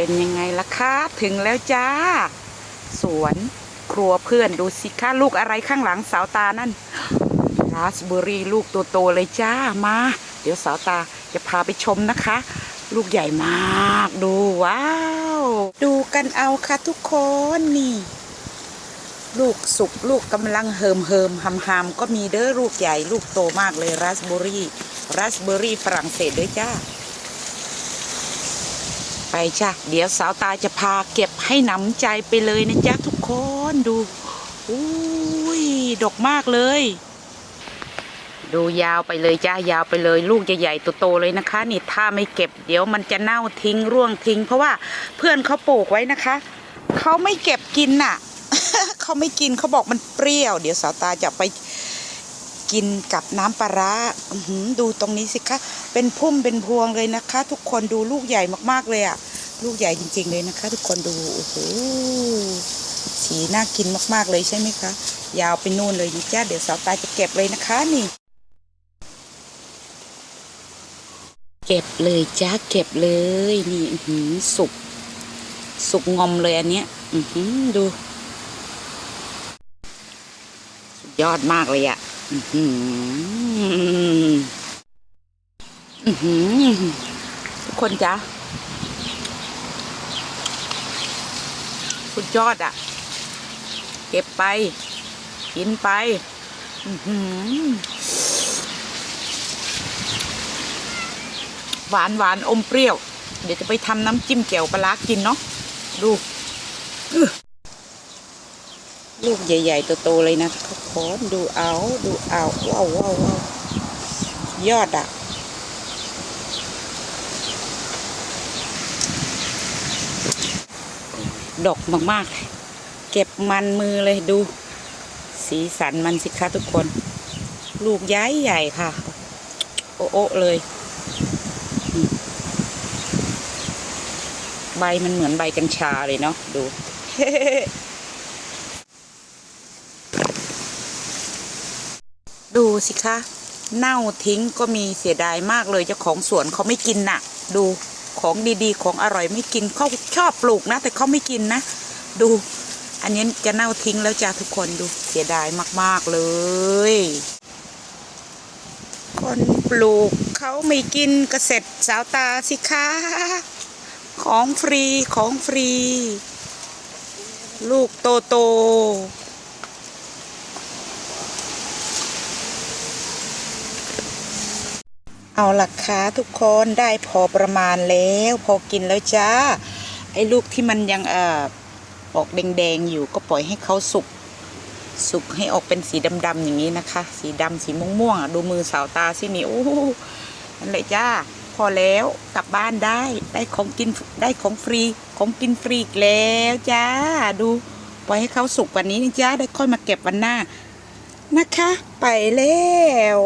เป็นยังไงล่ะคะ ถึงแล้วจ้า สวนครัวเพื่อนดูสิคะลูกอะไรข้างหลังสาวตานั่นราสเบอรี่ลูกโตๆเลยจ้ามา เดี๋ยวสาวตาจะพาไปชมนะคะ ลูกใหญ่มากดูว้าว ดูกันเอาค่ะทุกคนนี่ ลูกสุกลูกกำลังเหิมเหิมหำหำก็มีเด้อลูกใหญ่ลูกโตมากเลยราสเบอรี่ราสเบอร์รี่ฝรั่งเศสด้วยจ้า ไปจ้ะเดี๋ยวสาวตาจะพาเก็บให้หนำใจไปเลยนะจ๊ะทุกคนดูอุ้ยดกมากเลย ดูยาวไปเลยจ้ายาวไปเลย ลูกใหญ่ๆโตๆเลยนะคะ นี่ถ้าไม่เก็บ เดี๋ยวมันจะเน่าทิ้งร่วงทิ้ง เพราะว่าเพื่อนเขาปลูกไว้นะคะเขาไม่เก็บกินน่ะเขาไม่กินเขาบอกมันเปรี้ยว เดี๋ยวสาวตาจะไปกินกับน้ำปลาร้าดูตรงนี้สิคะ เป็นพุ่มเป็นพวงเลยนะคะ ทุกคนดูลูกใหญ่มากๆเลยอะ ลูกใหญ่จริง ๆ เลยนะคะ ทุกคนดูโอ้โหสีน่ากินมากๆเลยใช่ไหมคะ ยาวไปนู่นเลยนะจ้าเดี๋ยวสาวตาจะเก็บเลยนะคะนี่ เก็บเลยจ้าเก็บเลยนี่หืสุกสุกงอมเลยอันเนี้ยอือหือดูสุดยอดมากเลยอะอือหืออือหือทุกคนจ้า สุดยอดอะ เก็บไป กินไปหวานหวานอมเปรี้ยว เดี๋ยวจะไปทำน้ำจิ้มแจ่วปลากินเนาะดูลูกใหญ่ๆโตๆเลยนะทุกคนดูเอา ดูเอาว้าวว้าวยอดอะ ดกมากๆ เก็บมันมือเลยดู สีสันมันสิคะทุกคน ลูกย้ายใหญ่ค่ะ โอะโอะเลยใบมันเหมือนใบกัญชาเลยเนาะดู ดูสิคะ เน่าทิ้งก็มีเสียดายมากเลยเจ้าของสวนเขาไม่กินน่ะ ดู ของดีๆ ของอร่อยไม่กินเขาชอบปลูกนะ แต่เขาไม่กินนะ ดู อันนี้จะเน่าทิ้งแล้วจ้าทุกคนดูเสียดายมากๆเลย คนปลูกเขาไม่กินกระเสร็จสาวตาสิคะของฟรีของฟรี ลูกโตโต เอาล่ะคะทุกคนได้พอประมาณแล้ว พอกินแล้วจ้า ไอ้ลูกที่มันยังเอ่อออกแดงๆอยู่ก็ปล่อยให้เขาสุกสุกให้ออกเป็นสีดำๆอย่างนี้นะคะ สีดำสีม่วงๆดูมือสาวตาสินี่โอ้โหนั่นแหละจ้า พอแล้วกลับบ้านได้ได้ของกินได้ของฟรีของกินฟรีแล้วจ้า ดูปล่อยให้เขาสุกวันนี้นะจ้าได้ค่อยมาเก็บวันหน้านะคะ ไปแล้ว